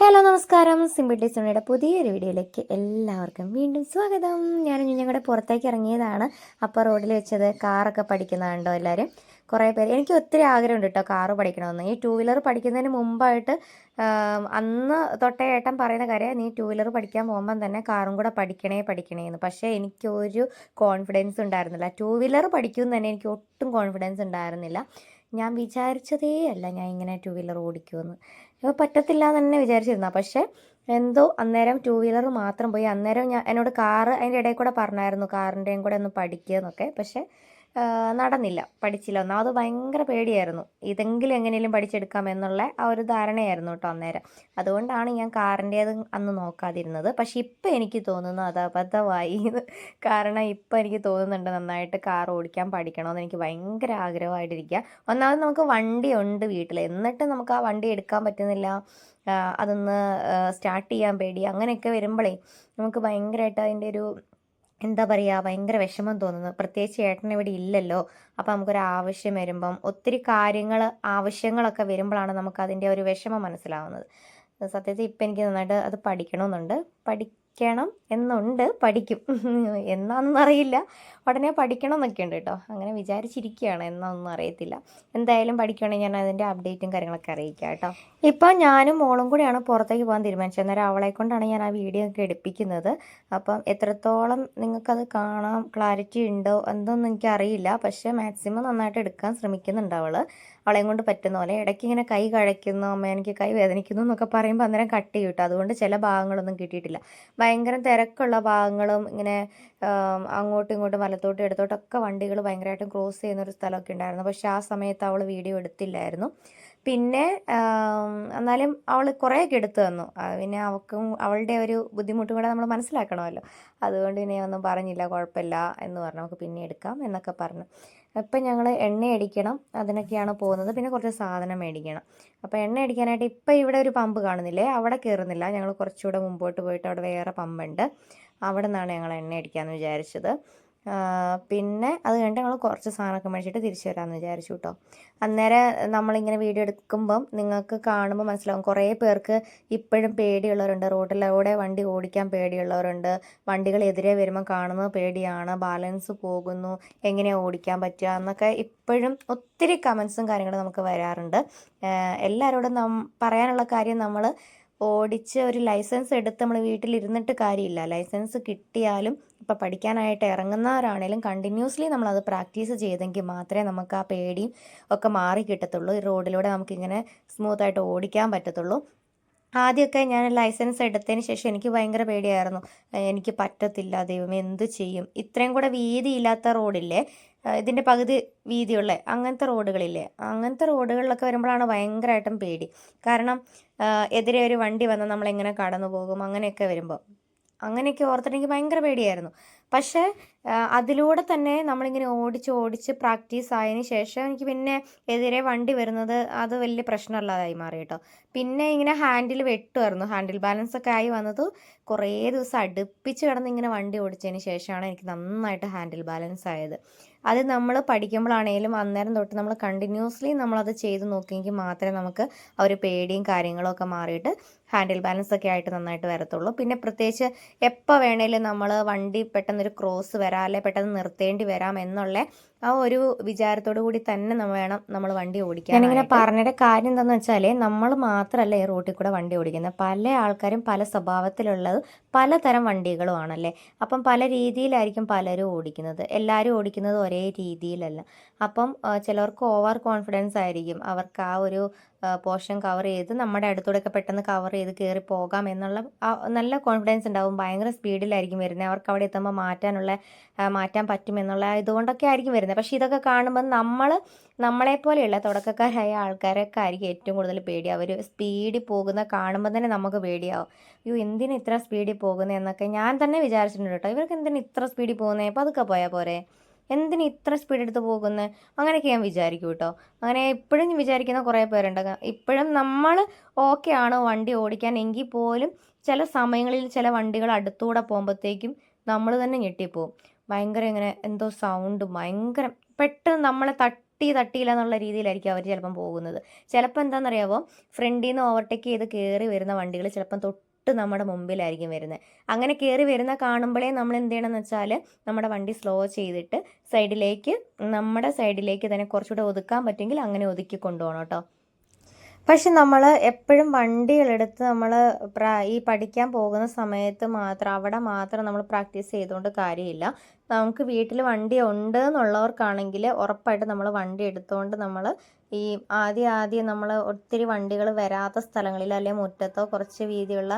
Hello നമസ്കാരം. Simple ഡിസോണിയുടെ പുതിയൊരു വീഡിയോയിലേക്ക് എല്ലാവർക്കും വീണ്ടും സ്വാഗതം. ഞാൻ ഞങ്ങളുടെ പുറത്തേക്ക് ഇറങ്ങിയതാണ്. അപ്പോൾ റോഡിൽ വെച്ചത് കാറൊക്കെ പഠിക്കുന്നതുണ്ടോ എല്ലാവരും? കുറേ പേര്. എനിക്ക് ഒത്തിരി ആഗ്രഹമുണ്ട് കേട്ടോ കാറ് പഠിക്കണമെന്ന്. ഈ ടൂ വീലർ പഠിക്കുന്നതിന് മുമ്പായിട്ട് അന്ന് തൊട്ടേ ഏട്ടൻ പറയുന്ന കാര്യം നീ ടൂ വീലർ പഠിക്കാൻ പോകുമ്പം തന്നെ കാറും കൂടെ പഠിക്കണേ പഠിക്കണേ എന്ന്. പക്ഷേ എനിക്കൊരു കോൺഫിഡൻസ് ഉണ്ടായിരുന്നില്ല. ടൂ വീലർ പഠിക്കുമെന്ന് തന്നെ എനിക്ക് ഒട്ടും കോൺഫിഡൻസ് ഉണ്ടായിരുന്നില്ല. ഞാൻ വിചാരിച്ചതേ അല്ല ഞാൻ ഇങ്ങനെ ടൂ വീലർ ഓടിക്കുമെന്ന്. ഇപ്പോൾ പറ്റത്തില്ല എന്ന് തന്നെ വിചാരിച്ചിരുന്ന. പക്ഷേ എന്തോ അന്നേരം ടൂ വീലർ മാത്രം പോയി. അന്നേരം ഞാൻ എന്നോട് കാറ് അതിന്റെ ഇടയിൽ കൂടെ പറഞ്ഞായിരുന്നു കാറിന്റെയും കൂടെ ഒന്ന് പഠിക്കുക എന്നൊക്കെ. പക്ഷേ നടന്നില്ല. പഠിച്ചില്ല. ഒന്നാമത് ഭയങ്കര പേടിയായിരുന്നു. ഇതെങ്കിലും എങ്ങനെയും പഠിച്ചെടുക്കാം എന്നുള്ള ആ ഒരു ധാരണയായിരുന്നു കേട്ടോ അന്നേരം. അതുകൊണ്ടാണ് ഞാൻ കാറിന്റേത് അന്ന് നോക്കാതിരുന്നത്. പക്ഷേ ഇപ്പം എനിക്ക് തോന്നുന്നു അത് അബദ്ധമായി. കാരണം ഇപ്പം എനിക്ക് തോന്നുന്നുണ്ട് നന്നായിട്ട് കാർ ഓടിക്കാൻ പഠിക്കണമെന്ന്. എനിക്ക് ഭയങ്കര ആഗ്രഹമായിട്ടിരിക്കുക. ഒന്നാമത് നമുക്ക് വണ്ടി ഉണ്ട് വീട്ടിൽ. എന്നിട്ട് നമുക്ക് ആ വണ്ടി എടുക്കാൻ പറ്റുന്നില്ല. അതൊന്ന് സ്റ്റാർട്ട് ചെയ്യാൻ പേടി. അങ്ങനെയൊക്കെ വരുമ്പോഴേ നമുക്ക് ഭയങ്കരമായിട്ട് അതിന്റെ ഒരു എന്താ പറയുക ഭയങ്കര വിഷമം തോന്നുന്നു. പ്രത്യേകിച്ച് ഏട്ടൻ ഇവിടെ ഇല്ലല്ലോ. അപ്പം നമുക്കൊരു ആവശ്യം വരുമ്പം ഒത്തിരി കാര്യങ്ങൾ ആവശ്യങ്ങളൊക്കെ വരുമ്പോഴാണ് നമുക്ക് അതിന്റെ ഒരു വിഷമം മനസ്സിലാവുന്നത്. സത്യത്തിൽ ഇപ്പം എനിക്ക് നന്നായിട്ട് അത് പഠിക്കണമെന്നുണ്ട്. പഠിക്കണം എന്നുണ്ട് പഠിക്കും. എന്നാണെന്ന് അറിയില്ല. ഉടനെ പഠിക്കണം എന്നൊക്കെ ഉണ്ട് കേട്ടോ അങ്ങനെ വിചാരിച്ചിരിക്കുകയാണ് എന്നാണെന്നും അറിയത്തില്ല. എന്തായാലും പഠിക്കുകയാണെങ്കിൽ ഞാൻ അതിന്റെ അപ്ഡേറ്റും കാര്യങ്ങളൊക്കെ അറിയിക്കാം കേട്ടോ ഇപ്പം ഞാനും മോളും കൂടിയാണ് പുറത്തേക്ക് പോകാൻ തീരുമാനിച്ചത്. അന്നേരം അവളെ കൊണ്ടാണ് ഞാൻ ആ വീഡിയോ ഒക്കെ എടുപ്പിക്കുന്നത്. അപ്പം എത്രത്തോളം നിങ്ങൾക്കത് കാണാം ക്ലാരിറ്റി ഉണ്ടോ എന്തൊന്നും എനിക്കറിയില്ല. പക്ഷേ മാക്സിമം നന്നായിട്ട് എടുക്കാൻ ശ്രമിക്കുന്നുണ്ട് അവൾ അവളെയും കൊണ്ട് പറ്റുന്ന പോലെ. ഇടയ്ക്ക് ഇങ്ങനെ കൈ കഴയ്ക്കുന്നു അമ്മ എനിക്ക് കൈ വേദനിക്കുന്നു എന്നൊക്കെ പറയുമ്പോൾ അന്നേരം കട്ട് ചെയ്യും അതുകൊണ്ട് ചില ഭാഗങ്ങളൊന്നും കിട്ടിയിട്ടില്ല. ഭയങ്കര തിരക്കുള്ള ഭാഗങ്ങളും ഇങ്ങനെ അങ്ങോട്ടും ഇങ്ങോട്ടും വലത്തോട്ടും ഇടത്തോട്ടൊക്കെ വണ്ടികൾ ഭയങ്കരമായിട്ടും ക്രോസ് ചെയ്യുന്ന ഒരു സ്ഥലമൊക്കെ ഉണ്ടായിരുന്നു. പക്ഷേ ആ സമയത്ത് അവൾ വീഡിയോ എടുത്തില്ലായിരുന്നു. പിന്നെ എന്നാലും അവൾ കുറേയൊക്കെ എടുത്തു തന്നു. പിന്നെ അവൾക്കും അവളുടെ ഒരു ബുദ്ധിമുട്ടും കൂടെ നമ്മൾ മനസ്സിലാക്കണമല്ലോ. അതുകൊണ്ട് പിന്നെ ഒന്നും പറഞ്ഞില്ല കുഴപ്പമില്ല എന്ന് പറഞ്ഞു നമുക്ക് പിന്നെ എടുക്കാം എന്നൊക്കെ പറഞ്ഞു. ഇപ്പം ഞങ്ങൾ എണ്ണ അടിക്കണം അതിനൊക്കെയാണ് പോകുന്നത്. പിന്നെ കുറച്ച് സാധനം മേടിക്കണം. അപ്പോൾ എണ്ണ അടിക്കാനായിട്ട് ഇപ്പം ഇവിടെ ഒരു പമ്പ് കാണുന്നില്ലേ? അവിടെ കയറുന്നില്ല. ഞങ്ങൾ കുറച്ചുകൂടെ മുമ്പോട്ട് പോയിട്ട് അവിടെ വേറെ പമ്പുണ്ട്. അവിടെ നിന്നാണ് ഞങ്ങൾ എണ്ണ അടിക്കാമെന്ന് വിചാരിച്ചത്. പിന്നെ അത് കഴിഞ്ഞിട്ട് ഞങ്ങൾ കുറച്ച് സാധനമൊക്കെ മേടിച്ചിട്ട് തിരിച്ചു വരാമെന്ന് വിചാരിച്ചു കേട്ടോ അന്നേരം നമ്മളിങ്ങനെ വീഡിയോ എടുക്കുമ്പം നിങ്ങൾക്ക് കാണുമ്പോൾ മനസ്സിലാവും കുറേ പേർക്ക് ഇപ്പോഴും പേടിയുള്ളവരുണ്ട്. റോഡിലൂടെ വണ്ടി ഓടിക്കാൻ പേടിയുള്ളവരുണ്ട്. വണ്ടികൾ എതിരെ വരുമ്പോൾ കാണുന്നത് പേടിയാണ്. ബാലൻസ് പോകുന്നു. എങ്ങനെയാണ് ഓടിക്കാൻ പറ്റുക എന്നൊക്കെ ഇപ്പോഴും ഒത്തിരി കമൻസും കാര്യങ്ങളും നമുക്ക് വരാറുണ്ട്. എല്ലാവരോടും നം പറയാനുള്ള കാര്യം നമ്മൾ ഓടിച്ച് ഒരു ലൈസൻസ് എടുത്ത് നമ്മൾ വീട്ടിലിരുന്നിട്ട് കാര്യമില്ല. ലൈസൻസ് കിട്ടിയാലും ഇപ്പോൾ പഠിക്കാനായിട്ട് ഇറങ്ങുന്നവരാണേലും കണ്ടിന്യൂസ്ലി നമ്മളത് പ്രാക്ടീസ് ചെയ്തെങ്കിൽ മാത്രമേ നമുക്ക് ആ പേടിയും ഒക്കെ മാറി കിട്ടത്തുള്ളൂ. ഈ റോഡിലൂടെ നമുക്കിങ്ങനെ സ്മൂത്തായിട്ട് ഓടിക്കാൻ പറ്റത്തുള്ളൂ. ആദ്യമൊക്കെ ഞാൻ ലൈസൻസ് എടുത്തതിന് ശേഷം എനിക്ക് ഭയങ്കര പേടിയായിരുന്നു. എനിക്ക് പറ്റത്തില്ല ദൈവം എന്ത് ചെയ്യും? ഇത്രയും കൂടെ വീതിയില്ലാത്ത റോഡില്ലേ? ഇതിന്റെ പകുതി വീതിയുള്ള അങ്ങനത്തെ റോഡുകളില്ലേ? അങ്ങനത്തെ റോഡുകളിലൊക്കെ വരുമ്പോഴാണ് ഭയങ്കരമായിട്ടും പേടി. കാരണം എതിരെ ഒരു വണ്ടി വന്നാൽ നമ്മളെങ്ങനെ കടന്നു പോകും അങ്ങനെയൊക്കെ വരുമ്പോൾ അങ്ങനെയൊക്കെ ഓർത്തിട്ടെങ്കിൽ ഭയങ്കര പേടിയായിരുന്നു. പക്ഷേ അതിലൂടെ തന്നെ നമ്മളിങ്ങനെ ഓടിച്ച് ഓടിച്ച് പ്രാക്ടീസ് ആയതിന് ശേഷം എനിക്ക് പിന്നെ എതിരെ വണ്ടി വരുന്നത് അത് വലിയ പ്രശ്നമുള്ളതായി മാറി കേട്ടോ. പിന്നെ ഇങ്ങനെ ഹാൻഡിൽ വെട്ടുമായിരുന്നു. ഹാൻഡിൽ ബാലൻസ് ഒക്കെ ആയി വന്നത് കുറേ ദിവസം അടുപ്പിച്ച് കിടന്ന് ഇങ്ങനെ വണ്ടി ഓടിച്ചതിന് ശേഷമാണ് എനിക്ക് നന്നായിട്ട് ഹാൻഡിൽ ബാലൻസ് ആയത്. അത് നമ്മൾ പഠിക്കുമ്പോഴാണേലും അന്നേരം തൊട്ട് നമ്മൾ കണ്ടിന്യൂസ്ലി നമ്മളത് ചെയ്ത് നോക്കിയെങ്കിൽ മാത്രമേ നമുക്ക് ആ ഒരു പേടിയും കാര്യങ്ങളും ഒക്കെ മാറിയിട്ട് ഹാൻഡിൽ ബാലൻസ് ഒക്കെ ആയിട്ട് നന്നായിട്ട് വരത്തുള്ളൂ. പിന്നെ പ്രത്യേകിച്ച് എപ്പോൾ വേണേലും നമ്മൾ വണ്ടി പെട്ടെന്നൊരു ക്രോസ് വരാം അല്ലെ പെട്ടെന്ന് നിർത്തേണ്ടി വരാം എന്നുള്ള ആ ഒരു വിചാരത്തോടു കൂടി തന്നെ നമ്മൾ വേണം നമ്മൾ വണ്ടി ഓടിക്കാൻ ഞാനിങ്ങനെ പറഞ്ഞിട്ട് കാര്യം എന്താണെന്ന് വെച്ചാൽ നമ്മൾ മാത്രമല്ല ഈ റോട്ടിൽ കൂടെ വണ്ടി ഓടിക്കുന്നത്. പല ആൾക്കാരും പല സ്വഭാവത്തിലുള്ളത് പലതരം വണ്ടികളുമാണല്ലേ? അപ്പം പല രീതിയിലായിരിക്കും പലരും ഓടിക്കുന്നത്. എല്ലാവരും ഓടിക്കുന്നത് ഒരേ രീതിയിലല്ല. അപ്പം ചിലവർക്ക് ഓവർ കോൺഫിഡൻസ് ആയിരിക്കും. അവർക്ക് ആ ഒരു പോർഷൻ കവർ ചെയ്ത് നമ്മുടെ അടുത്തൂടെയൊക്കെ പെട്ടെന്ന് കവർ ചെയ്ത് കയറി പോകാം എന്നുള്ള നല്ല കോൺഫിഡൻസ് ഉണ്ടാവും. ഭയങ്കര സ്പീഡിലായിരിക്കും വരുന്നത്. അവർക്ക് അവിടെ എത്തുമ്പോൾ മാറ്റാനുള്ള മാറ്റാൻ പറ്റുമെന്നുള്ള ഇതുകൊണ്ടൊക്കെ ആയിരിക്കും വരുന്നത്. പക്ഷെ ഇതൊക്കെ കാണുമ്പോൾ നമ്മൾ നമ്മളെപ്പോലെയുള്ള തുടക്കക്കാരായ ആൾക്കാരൊക്കെ ആയിരിക്കും ഏറ്റവും കൂടുതൽ പേടി. അവർ സ്പീഡിൽ പോകുന്ന കാണുമ്പോൾ തന്നെ നമുക്ക് പേടിയാവും. അയ്യോ എന്തിനാ ഇത്ര സ്പീഡിൽ പോകുന്നത് എന്നൊക്കെ ഞാൻ തന്നെ വിചാരിച്ചിട്ടുണ്ട് കേട്ടോ. ഇവർക്ക് എന്തിനാ ഇത്ര സ്പീഡിൽ പോകുന്നത് പതുക്കെ പോയാൽ പോരെ. എന്തിനാ ഇത്ര സ്പീഡ് എടുത്ത് പോകുന്നത് അങ്ങനെയൊക്കെ ഞാൻ വിചാരിക്കും കേട്ടോ അങ്ങനെ ഇപ്പോഴും വിചാരിക്കുന്ന കുറേ പേരുണ്ട്. ഇപ്പോഴും നമ്മൾ ഓക്കെ ആണ് വണ്ടി ഓടിക്കാൻ? എങ്കിൽ പോലും ചില സമയങ്ങളിൽ ചില വണ്ടികൾ അടുത്തൂടെ പോകുമ്പോഴത്തേക്കും നമ്മൾ തന്നെ ഞെട്ടിപ്പോവും. ഭയങ്കര ഇങ്ങനെ എന്തോ സൗണ്ട് ഭയങ്കര പെട്ടെന്ന് നമ്മളെ തട്ടി തട്ടി തട്ടിയില്ല എന്നുള്ള രീതിയിലായിരിക്കും അവർ ചിലപ്പം പോകുന്നത്. ചിലപ്പോൾ എന്താണെന്നറിയാമോ ഫ്രണ്ടിൽ നിന്ന് ഓവർടേക്ക് ചെയ്ത് കയറി വരുന്ന വണ്ടികൾ ചിലപ്പം തൊട്ട് നമ്മുടെ മുമ്പിലായിരിക്കും വരുന്നത്. അങ്ങനെ കയറി വരുന്ന കാണുമ്പോഴേ നമ്മൾ എന്ത് ചെയ്യണമെന്ന് വെച്ചാൽ നമ്മുടെ വണ്ടി സ്ലോ ചെയ്തിട്ട് സൈഡിലേക്ക് നമ്മുടെ സൈഡിലേക്ക് തന്നെ കുറച്ചുകൂടെ ഒതുക്കാൻ പറ്റുമെങ്കിൽ അങ്ങനെ ഒതുക്കി കൊണ്ടുപോകണം കേട്ടോ. പക്ഷെ നമ്മൾ എപ്പോഴും വണ്ടികളെടുത്ത് നമ്മൾ ഈ പഠിക്കാൻ പോകുന്ന സമയത്ത് മാത്രം അവിടെ മാത്രം നമ്മൾ പ്രാക്ടീസ് ചെയ്തുകൊണ്ട് കാര്യമില്ല. നമുക്ക് വീട്ടിൽ വണ്ടി ഉണ്ട് എന്നുള്ളവർക്കാണെങ്കിൽ ഉറപ്പായിട്ട് നമ്മൾ വണ്ടി എടുത്തുകൊണ്ട് നമ്മൾ ഈ ആദ്യം ആദ്യം നമ്മൾ ഒത്തിരി വണ്ടികൾ വരാത്ത സ്ഥലങ്ങളിൽ അല്ലെങ്കിൽ മുറ്റത്തോ കുറച്ച് വീതിയുള്ള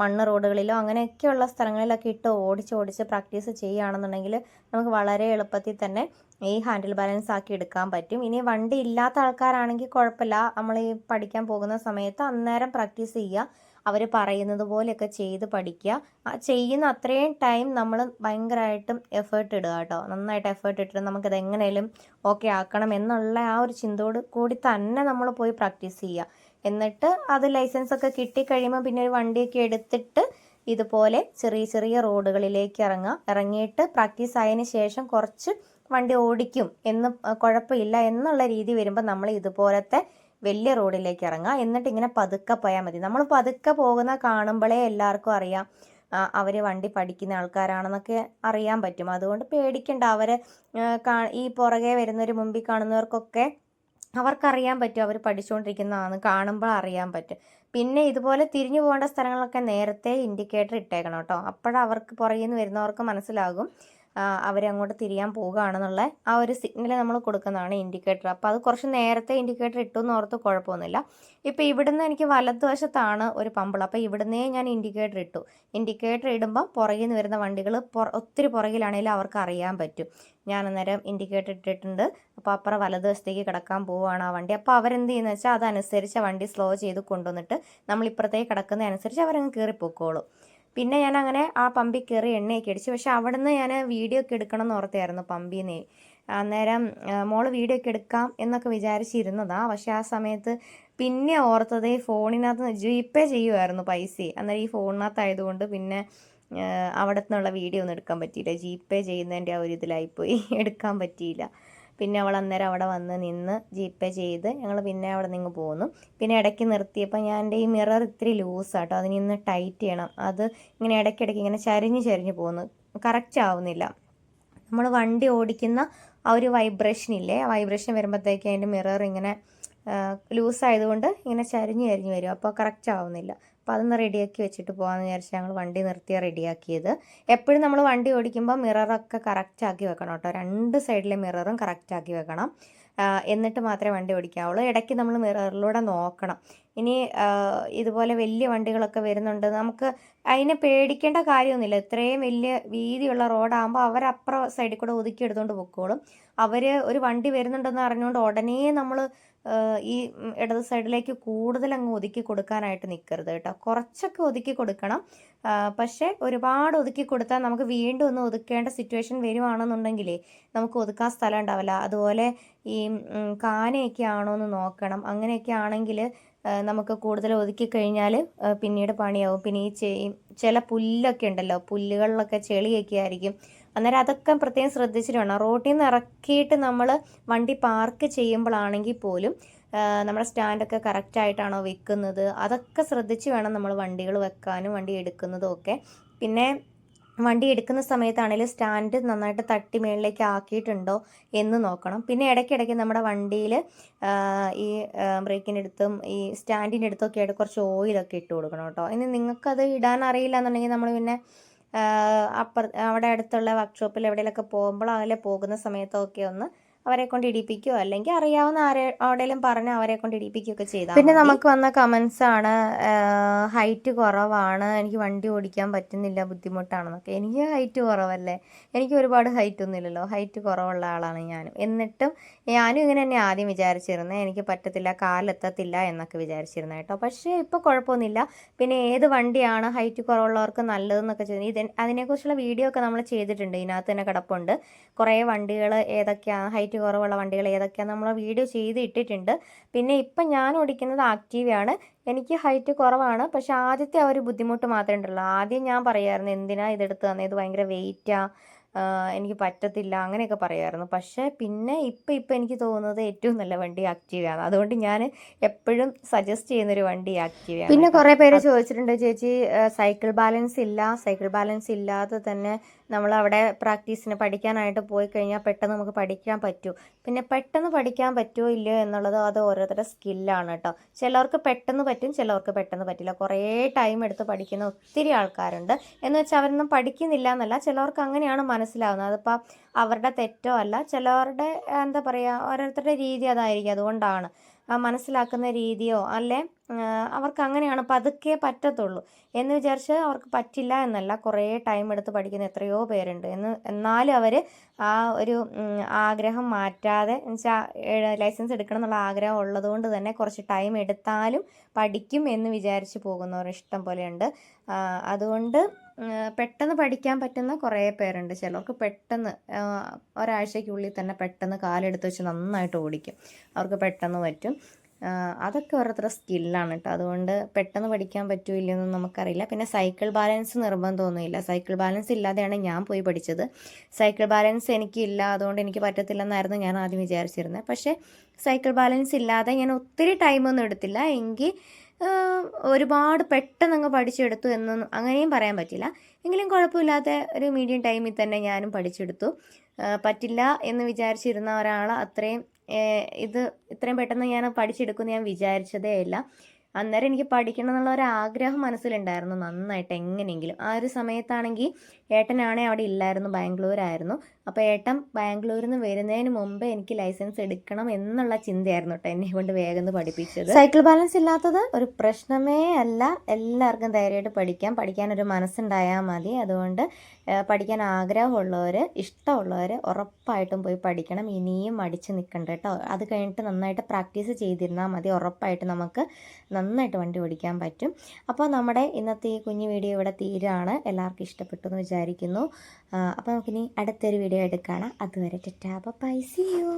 മണ്ണ് റോഡുകളിലോ അങ്ങനെയൊക്കെയുള്ള സ്ഥലങ്ങളിലൊക്കെ ഇട്ട് ഓടിച്ച് ഓടിച്ച് പ്രാക്ടീസ് ചെയ്യുകയാണെന്നുണ്ടെങ്കിൽ നമുക്ക് വളരെ എളുപ്പത്തിൽ തന്നെ ഈ ഹാൻഡിൽ ബാലൻസ് ആക്കി എടുക്കാൻ പറ്റും. ഇനി വണ്ടി ഇല്ലാത്ത ആൾക്കാരാണെങ്കിൽ കുഴപ്പമില്ല. നമ്മൾ ഈ പഠിക്കാൻ പോകുന്ന സമയത്ത് അന്നേരം പ്രാക്ടീസ് ചെയ്യുക. അവർ പറയുന്നത് പോലെയൊക്കെ ചെയ്ത് പഠിക്കുക. ആ ചെയ്യുന്ന അത്രയും ടൈം നമ്മൾ ഭയങ്കരമായിട്ടും എഫേർട്ട് ഇടുക കേട്ടോ. നന്നായിട്ട് എഫേർട്ട് ഇട്ടിട്ട് നമുക്കത് എങ്ങനെയും ഓക്കെ ആക്കണം എന്നുള്ള ആ ഒരു ചിന്തയോട് കൂടി തന്നെ നമ്മൾ പോയി പ്രാക്ടീസ് ചെയ്യുക. എന്നിട്ട് അത് ലൈസൻസ് ഒക്കെ കിട്ടിക്കഴിയുമ്പോൾ പിന്നെ ഒരു വണ്ടിയൊക്കെ എടുത്തിട്ട് ഇതുപോലെ ചെറിയ ചെറിയ റോഡുകളിലേക്ക് ഇറങ്ങുക. ഇറങ്ങിയിട്ട് പ്രാക്ടീസ് ആയതിനു ശേഷം കുറച്ച് വണ്ടി ഓടിക്കും എന്ന് കുഴപ്പമില്ല എന്നുള്ള രീതി വരുമ്പോൾ നമ്മൾ ഇതുപോലത്തെ വലിയ റോഡിലേക്ക് ഇറങ്ങുക. എന്നിട്ട് ഇങ്ങനെ പതുക്കെ പോയാൽ മതി. നമ്മൾ പതുക്കെ പോകുന്ന കാണുമ്പോഴേ എല്ലാവർക്കും അറിയാം അവർ വണ്ടി പഠിക്കുന്ന ആൾക്കാരാണെന്നൊക്കെ അറിയാൻ പറ്റും. അതുകൊണ്ട് പേടിക്കണ്ട. അവരെ ഈ പുറകെ വരുന്നവർ മുമ്പിൽ കാണുന്നവർക്കൊക്കെ അവർക്കറിയാൻ പറ്റും. അവർ പഠിച്ചുകൊണ്ടിരിക്കുന്നതാണ് കാണുമ്പോൾ അറിയാൻ പറ്റും. പിന്നെ ഇതുപോലെ തിരിഞ്ഞു പോകേണ്ട സ്ഥലങ്ങളൊക്കെ നേരത്തെ ഇൻഡിക്കേറ്റർ ഇട്ടേക്കണം കേട്ടോ. അപ്പോഴവർക്ക് പുറകിൽ നിന്ന് വരുന്നവർക്ക് മനസ്സിലാകും. അവരങ്ങോട്ട് തിരിയാൻ പോവുകയാണെന്നുള്ള ആ ഒരു സിഗ്നൽ നമ്മൾ കൊടുക്കുന്നതാണ് ഇൻഡിക്കേറ്റർ അപ്പോൾ അത് കുറച്ച് നേരത്തെ ഇൻഡിക്കേറ്റർ ഇട്ടു എന്ന് ഓർത്ത് കുഴപ്പമൊന്നുമില്ല. ഇപ്പോൾ ഇവിടുന്ന് എനിക്ക് വലതുവശത്താണ് ഒരു പമ്പിൾ അപ്പോൾ ഇവിടുന്നേ ഞാൻ ഇൻഡിക്കേറ്റർ ഇട്ടു. ഇൻഡിക്കേറ്റർ ഇടുമ്പോൾ പുറകിൽ നിന്ന് വരുന്ന വണ്ടികൾ ഒത്തിരി പുറകിലാണെങ്കിലും അവർക്ക് അറിയാൻ പറ്റും. ഞാൻ അന്നേരം ഇൻഡിക്കേറ്റർ ഇട്ടിട്ടുണ്ട്. അപ്പോൾ അപ്പുറം വലതുവശത്തേക്ക് കിടക്കാൻ പോവുകയാണ് ആ വണ്ടി. അപ്പോൾ അവരെന്ത് ചെയ്യുന്നത് വെച്ചാൽ അതനുസരിച്ച് വണ്ടി സ്ലോ ചെയ്ത് കൊണ്ടുവന്നിട്ട് നമ്മൾ ഇപ്പുറത്തേക്ക് കിടക്കുന്നതനുസരിച്ച് അവരങ്ങ് കയറിപ്പോക്കോളും. പിന്നെ ഞാൻ അങ്ങനെ ആ പമ്പി കയറി എണ്ണയൊക്കെ അടിച്ചു. പക്ഷെ അവിടെ നിന്ന് ഞാൻ വീഡിയോ ഒക്കെ എടുക്കണം എന്ന് ഓർത്തായിരുന്നു പമ്പിൽ അന്നേരം മോൾ വീഡിയോ ഒക്കെ എടുക്കാം എന്നൊക്കെ വിചാരിച്ചിരുന്നതാ. പക്ഷെ ആ സമയത്ത് പിന്നെ ഓർത്തത് ഈ ഫോണിനകത്ത് ജിപേ ചെയ്യുമായിരുന്നു പൈസ. അന്നേരം ഈ ഫോണിനകത്തായതുകൊണ്ട് പിന്നെ അവിടെ നിന്നുള്ള വീഡിയോ ഒന്നും എടുക്കാൻ പറ്റിയില്ല. ജിപേ ചെയ്യുന്നതിന്റെ ആ ഒരു ഇതിലായിപ്പോയി. എടുക്കാൻ പറ്റിയില്ല. പിന്നെ അവൾ അന്നേരം അവിടെ വന്ന് നിന്ന് ജിപേ ചെയ്ത് ഞങ്ങൾ പിന്നെ അവിടെ നിന്ന് പോന്നു. പിന്നെ ഇടയ്ക്ക് നിർത്തിയപ്പോൾ ഞാൻ എന്റെ ഈ മിറർ ഇത്തിരി ലൂസാട്ടോ അതിന് ഇന്ന് ടൈറ്റ് ചെയ്യണം. അത് ഇങ്ങനെ ഇടയ്ക്കിടയ്ക്ക് ഇങ്ങനെ ചരിഞ്ഞ് ചരിഞ്ഞ് പോകുന്നു കറക്റ്റ് ആവുന്നില്ല. നമ്മൾ വണ്ടി ഓടിക്കുന്ന ആ ഒരു വൈബ്രേഷൻ ഇല്ലേ? ആ വൈബ്രേഷൻ വരുമ്പോഴത്തേക്ക് അതിന്റെ മിറർ ഇങ്ങനെ ലൂസായതുകൊണ്ട് ഇങ്ങനെ ചരിഞ്ഞ് ചരിഞ്ഞ് വരും. അപ്പോൾ കറക്റ്റ് ആവുന്നില്ല. അപ്പോൾ അതൊന്ന് റെഡിയാക്കി വെച്ചിട്ട് പോകാമെന്ന് വിചാരിച്ച് ഞങ്ങൾ വണ്ടി നിർത്തിയാണ് റെഡിയാക്കിയത്. എപ്പോഴും നമ്മൾ വണ്ടി ഓടിക്കുമ്പോൾ മിററൊക്കെ കറക്റ്റ് ആക്കി വെക്കണം കേട്ടോ. രണ്ട് സൈഡിലെ മിററും കറക്റ്റ് ആക്കി വെക്കണം. എന്നിട്ട് മാത്രമേ വണ്ടി ഓടിക്കാവുള്ളൂ. ഇടയ്ക്ക് നമ്മൾ മിററിലൂടെ നോക്കണം. ഇനി ഇതുപോലെ വലിയ വണ്ടികളൊക്കെ വരുന്നുണ്ട്. നമുക്ക് അതിനെ പേടിക്കേണ്ട കാര്യമൊന്നുമില്ല. ഇത്രയും വലിയ വീതിയുള്ള റോഡാകുമ്പോൾ അവരപ്പുറം സൈഡിൽ കൂടെ ഒതുക്കി എടുത്തുകൊണ്ട് പൊക്കോളും. അവർ ഒരു വണ്ടി വരുന്നുണ്ടെന്ന് അറിഞ്ഞുകൊണ്ട് ഉടനെ നമ്മൾ ഈ ഇടത് സൈഡിലേക്ക് കൂടുതൽ അങ്ങ് ഒതുക്കി കൊടുക്കാനായിട്ട് നിൽക്കരുത് കേട്ടോ. കുറച്ചൊക്കെ ഒതുക്കി കൊടുക്കണം. പക്ഷേ ഒരുപാട് ഒതുക്കി കൊടുത്താൽ നമുക്ക് വീണ്ടും ഒന്ന് ഒതുക്കേണ്ട സിറ്റുവേഷൻ വരുവാണെന്നുണ്ടെങ്കിലേ നമുക്ക് ഒതുക്കാൻ സ്ഥലം ഉണ്ടാവില്ല. അതുപോലെ ഈ കാനയൊക്കെ ആണോ എന്ന് നോക്കണം. അങ്ങനെയൊക്കെ ആണെങ്കിൽ നമുക്ക് കൂടുതൽ ഒതുക്കി കഴിഞ്ഞാൽ പിന്നീട് പണിയാവും. പിന്നെ ഈ ചില പുല്ലൊക്കെ ഉണ്ടല്ലോ. പുല്ലുകളിലൊക്കെ ചെളിയൊക്കെ ആയിരിക്കും. അന്നേരം അതൊക്കെ പ്രത്യേകം ശ്രദ്ധിച്ചിട്ട് വേണം. റോട്ടിൽ നിന്ന് ഇറക്കിയിട്ട് നമ്മൾ വണ്ടി പാർക്ക് ചെയ്യുമ്പോഴാണെങ്കിൽ പോലും നമ്മുടെ സ്റ്റാൻഡൊക്കെ കറക്റ്റായിട്ടാണോ വെക്കുന്നത്? അതൊക്കെ ശ്രദ്ധിച്ച് വേണം നമ്മൾ വണ്ടികൾ വെക്കാനും വണ്ടി എടുക്കുന്നതും ഒക്കെ. പിന്നെ വണ്ടി എടുക്കുന്ന സമയത്താണെങ്കിലും സ്റ്റാൻഡ് നന്നായിട്ട് തട്ടി മേളിലേക്ക് ആക്കിയിട്ടുണ്ടോ എന്ന് നോക്കണം. പിന്നെ ഇടയ്ക്കിടയ്ക്ക് നമ്മുടെ വണ്ടിയിൽ ഈ ബ്രേക്കിനടുത്തും ഈ സ്റ്റാൻഡിന്റെ അടുത്തൊക്കെ ആയിട്ട് കുറച്ച് ഓയിലൊക്കെ ഇട്ട് കൊടുക്കണം കേട്ടോ. ഇനി നിങ്ങൾക്കത് ഇടാൻ അറിയില്ല എന്നുണ്ടെങ്കിൽ നമ്മൾ പിന്നെ അപ്പുറ അവിടെ അടുത്തുള്ള വർക്ക്ഷോപ്പിൽ എവിടെയെങ്കിലുമൊക്കെ പോകുമ്പോൾ അതിലെ പോകുന്ന സമയത്തൊക്കെ ഒന്ന് അവരെ കൊണ്ട് ഇടിപ്പിക്കുകയോ അല്ലെങ്കിൽ അറിയാവുന്ന ആരെ എവിടെയെങ്കിലും പറഞ്ഞ് അവരെ കൊണ്ട് ഇടിപ്പിക്കുകയൊക്കെ ചെയ്താൽ പിന്നെ നമുക്ക് വന്ന കമൻസ് ആണ് ഹൈറ്റ് കുറവാണ് എനിക്ക് വണ്ടി ഓടിക്കാൻ പറ്റുന്നില്ല ബുദ്ധിമുട്ടാണെന്നൊക്കെ. എനിക്ക് ഹൈറ്റ് കുറവല്ലേ? എനിക്ക് ഒരുപാട് ഹൈറ്റ് ഒന്നുമില്ലല്ലോ ഹൈറ്റ് കുറവുള്ള ആളാണ് ഞാനും. എന്നിട്ടും ഞാനും ഇങ്ങനെ തന്നെ ആദ്യം വിചാരിച്ചിരുന്നത് എനിക്ക് പറ്റത്തില്ല കാലെത്തത്തില്ല എന്നൊക്കെ വിചാരിച്ചിരുന്നത് കേട്ടോ. പക്ഷേ ഇപ്പോൾ കുഴപ്പമൊന്നുമില്ല. പിന്നെ ഏത് വണ്ടിയാണ് ഹൈറ്റ് കുറവുള്ളവർക്ക് നല്ലതെന്നൊക്കെ ചെയ്ത് ഇത് അതിനെക്കുറിച്ചുള്ള വീഡിയോ ഒക്കെ നമ്മൾ ചെയ്തിട്ടുണ്ട്. ഇതിനകത്ത് തന്നെ കിടപ്പുണ്ട്. കുറേ വണ്ടികൾ ഏതൊക്കെയാണ് ഹൈറ്റ് കുറവുള്ള വണ്ടികൾ ഏതൊക്കെയാണ് നമ്മൾ വീഡിയോ ചെയ്ത് ഇട്ടിട്ടുണ്ട് പിന്നെ ഇപ്പം ഞാൻ ഓടിക്കുന്നത് ആക്റ്റീവയാണ് എനിക്ക് ഹൈറ്റ് കുറവാണ്. പക്ഷെ ആദ്യത്തെ ആ ഒരു ബുദ്ധിമുട്ട് മാത്രമേ ഉണ്ടല്ലോ. ആദ്യം ഞാൻ പറയായിരുന്നു എന്തിനാ ഇതെടുത്ത് തന്നെ? ഇത് ഭയങ്കര വെയിറ്റാണ് എനിക്ക് പറ്റത്തില്ല. അങ്ങനെയൊക്കെ പറയുമായിരുന്നു പക്ഷേ പിന്നെ ഇപ്പം ഇപ്പം എനിക്ക് തോന്നുന്നത് ഏറ്റവും നല്ല വണ്ടി ആക്റ്റീവയാണ് അതുകൊണ്ട് ഞാൻ എപ്പോഴും സജസ്റ്റ് ചെയ്യുന്നൊരു വണ്ടി ആക്റ്റീവയാണ് പിന്നെ കുറേ പേര് ചോദിച്ചിട്ടുണ്ട് ചേച്ചി സൈക്കിൾ ബാലൻസ് ഇല്ല. സൈക്കിൾ ബാലൻസ് ഇല്ലാതെ തന്നെ നമ്മൾ അവിടെ പ്രാക്ടീസിന് പഠിക്കാനായിട്ട് പോയി കഴിഞ്ഞാൽ പെട്ടെന്ന് നമുക്ക് പഠിക്കാൻ പറ്റൂ. പിന്നെ പെട്ടെന്ന് പഠിക്കാൻ പറ്റുമോ ഇല്ലയോ എന്നുള്ളത് അത് ഓരോരുത്തരുടെ സ്കില്ലാണ് കേട്ടോ. ചിലർക്ക് പെട്ടെന്ന് പറ്റും ചിലർക്ക് പെട്ടെന്ന് പറ്റില്ല. കുറേ ടൈം എടുത്ത് പഠിക്കുന്ന ഒത്തിരി ആൾക്കാരുണ്ട്. എന്ന് വെച്ചാൽ അവരൊന്നും പഠിക്കുന്നില്ല എന്നല്ല ചിലർക്ക് അങ്ങനെയാണ് മനസ്സിലാവുന്നത്. അതിപ്പോൾ അവരുടെ തെറ്റോ അല്ല ചിലവരുടെ എന്താ പറയുക ഓരോരുത്തരുടെ രീതി അതായിരിക്കും. അതുകൊണ്ടാണ് മനസ്സിലാക്കുന്ന രീതിയോ അല്ലെ അവർക്ക് അങ്ങനെയാണ് പതുക്കെ പറ്റത്തുള്ളൂ. എന്ന് വിചാരിച്ച് അവർക്ക് പറ്റില്ല എന്നല്ല. കുറേ ടൈം എടുത്ത് പഠിക്കുന്ന എത്രയോ പേരുണ്ട്. എന്ന് എന്നാലും അവർ ആ ഒരു ആഗ്രഹം മാറ്റാതെ എന്നുവെച്ചാൽ ലൈസൻസ് എടുക്കണം എന്നുള്ള ആഗ്രഹം ഉള്ളതുകൊണ്ട് തന്നെ കുറച്ച് ടൈം എടുത്താലും പഠിക്കും എന്ന് വിചാരിച്ച് പോകുന്നവർ ഇഷ്ടം പോലെയുണ്ട്. അതുകൊണ്ട് പെട്ടെന്ന് പഠിക്കാൻ പറ്റുന്ന കുറേ പേരുണ്ട്. ചിലർക്ക് പെട്ടെന്ന് ഒരാഴ്ചയ്ക്കുള്ളിൽ തന്നെ പെട്ടെന്ന് കാലെടുത്ത് വെച്ച് നന്നായിട്ട് ഓടിക്കും. അവർക്ക് പെട്ടെന്ന് പറ്റും. അതൊക്കെ ഓരോരുത്തരുടെ സ്കില്ലാണ് കേട്ടോ അതുകൊണ്ട് പെട്ടെന്ന് പഠിക്കാൻ പറ്റുമോ ഇല്ലയെന്നൊന്നും നമുക്കറിയില്ല. പിന്നെ സൈക്കിൾ ബാലൻസ് നിർബന്ധമൊന്നുമില്ല. സൈക്കിൾ ബാലൻസ് ഇല്ലാതെയാണ് ഞാൻ പോയി പഠിച്ചത്. സൈക്കിൾ ബാലൻസ് എനിക്കില്ല അതുകൊണ്ട് എനിക്ക് പറ്റത്തില്ലെന്നായിരുന്നു ഞാൻ ആദ്യം വിചാരിച്ചിരുന്നത്. പക്ഷേ സൈക്കിൾ ബാലൻസ് ഇല്ലാതെ ഞാൻ ഒത്തിരി ടൈമൊന്നും എടുത്തില്ല. എങ്കിൽ ഒരുപാട് പെട്ടെന്ന് അങ്ങ് പഠിച്ചെടുത്തു എന്നൊന്നും അങ്ങനെയും പറയാൻ പറ്റില്ല. എങ്കിലും കുഴപ്പമില്ലാത്ത ഒരു മീഡിയം ടൈമിൽ തന്നെ ഞാനും പഠിച്ചെടുത്തു. പറ്റില്ല എന്ന് വിചാരിച്ചിരുന്ന ഒരാൾ അത്രയും ഇത് ഇത്രയും പെട്ടെന്ന് ഞാൻ പഠിച്ചെടുക്കുമെന്ന് ഞാൻ വിചാരിച്ചതേ ഇല്ല. അന്നേരം എനിക്ക് പഠിക്കണം എന്നുള്ള ഒരു ആഗ്രഹം മനസ്സിലുണ്ടായിരുന്നു നന്നായിട്ട് എങ്ങനെയെങ്കിലും. ആ ഒരു സമയത്താണെങ്കിൽ ഏട്ടനാണെ അവിടെ ഇല്ലായിരുന്നു ബാംഗ്ലൂരായിരുന്നു. അപ്പോൾ ഏട്ടൻ ബാംഗ്ലൂരിൽ നിന്ന് വരുന്നതിന് മുമ്പ് എനിക്ക് ലൈസൻസ് എടുക്കണം എന്നുള്ള ചിന്തയായിരുന്നു കേട്ടോ എന്നെ കൊണ്ട് വേഗം പഠിപ്പിച്ചത്. സൈക്കിൾ ബാലൻസ് ഇല്ലാത്തത് ഒരു പ്രശ്നമേ അല്ല. എല്ലാവർക്കും ധൈര്യമായിട്ട് പഠിക്കാം. പഠിക്കാനൊരു മനസ്സുണ്ടായാൽ മതി. അതുകൊണ്ട് പഠിക്കാൻ ആഗ്രഹമുള്ളവർ ഇഷ്ടമുള്ളവർ ഉറപ്പായിട്ടും പോയി പഠിക്കണം. ഇനിയും മടിച്ച് നിൽക്കണ്ട കേട്ടോ. അത് കഴിഞ്ഞിട്ട് നന്നായിട്ട് പ്രാക്ടീസ് ചെയ്തിരുന്നാൽ മതി. ഉറപ്പായിട്ട് നമുക്ക് നന്നായിട്ട് വണ്ടി ഓടിക്കാൻ പറ്റും. അപ്പോൾ നമ്മുടെ ഇന്നത്തെ ഈ കുഞ്ഞു വീഡിയോ ഇവിടെ തീരാണ്. എല്ലാവർക്കും ഇഷ്ടപ്പെട്ടു എന്ന് വിചാരിക്കുന്നു. അപ്പോൾ നമുക്കിനി അടുത്തൊരു വീഡിയോ എടുക്കണം. അതുവരെ ടെറ്റാ. ബൈ. C U